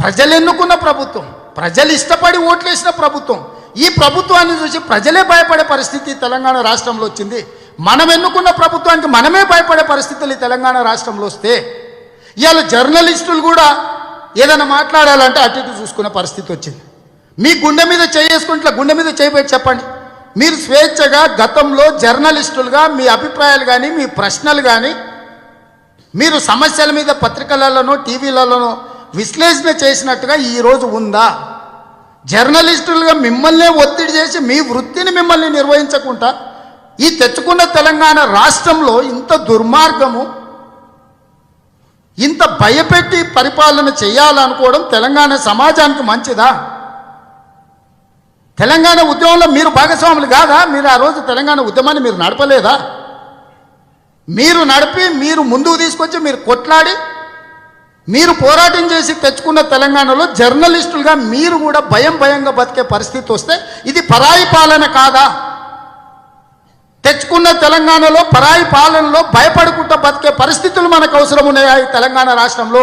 ప్రజలు ఎన్నుకున్న ప్రభుత్వం ప్రజలు ఇష్టపడి ఓట్లేసిన ప్రభుత్వం. ఈ ప్రభుత్వాన్ని చూసి ప్రజలే భయపడే పరిస్థితి తెలంగాణ రాష్ట్రంలో వచ్చింది. మనం ఎన్నుకున్న ప్రభుత్వానికి మనమే భయపడే పరిస్థితులు ఈ తెలంగాణ రాష్ట్రంలో వస్తే ఇవాళ జర్నలిస్టులు కూడా ఏదైనా మాట్లాడాలంటే అటు ఇటు చూసుకునే పరిస్థితి వచ్చింది. మీ గుండె మీద చేసుకుంటే గుండె మీద చేయబెట్టి చెప్పండి. మీరు స్వేచ్ఛగా గతంలో జర్నలిస్టులుగా మీ అభిప్రాయాలు కానీ మీ ప్రశ్నలు కానీ మీరు సమస్యల మీద పత్రికలలోనో టీవీలలోనో విశ్లేషణ చేసినట్టుగా ఈరోజు ఉందా? జర్నలిస్టులుగా మిమ్మల్నే ఒత్తిడి చేసి మీ వృత్తిని మిమ్మల్ని నిర్వహించకుండా ఈ తెచ్చుకున్న తెలంగాణ రాష్ట్రంలో ఇంత దుర్మార్గము ఇంత భయపెట్టి పరిపాలన చేయాలనుకోవడం తెలంగాణ సమాజానికి మంచిదా? తెలంగాణ ఉద్యమంలో మీరు భాగస్వాములు కాదా? మీరు ఆ రోజు తెలంగాణ ఉద్యమాన్ని మీరు నడపలేదా? మీరు నడిపి మీరు ముందుకు తీసుకొచ్చి మీరు కొట్లాడి మీరు పోరాటం చేసి తెచ్చుకున్న తెలంగాణలో జర్నలిస్టులుగా మీరు కూడా భయం భయంగా బతికే పరిస్థితి వస్తే ఇది పరాయి పాలన కాదా? తెచ్చుకున్న తెలంగాణలో పరాయి పాలనలో భయపడుకుంటూ బతికే పరిస్థితులు మనకు అవసరం ఉన్నాయా ఈ తెలంగాణ రాష్ట్రంలో?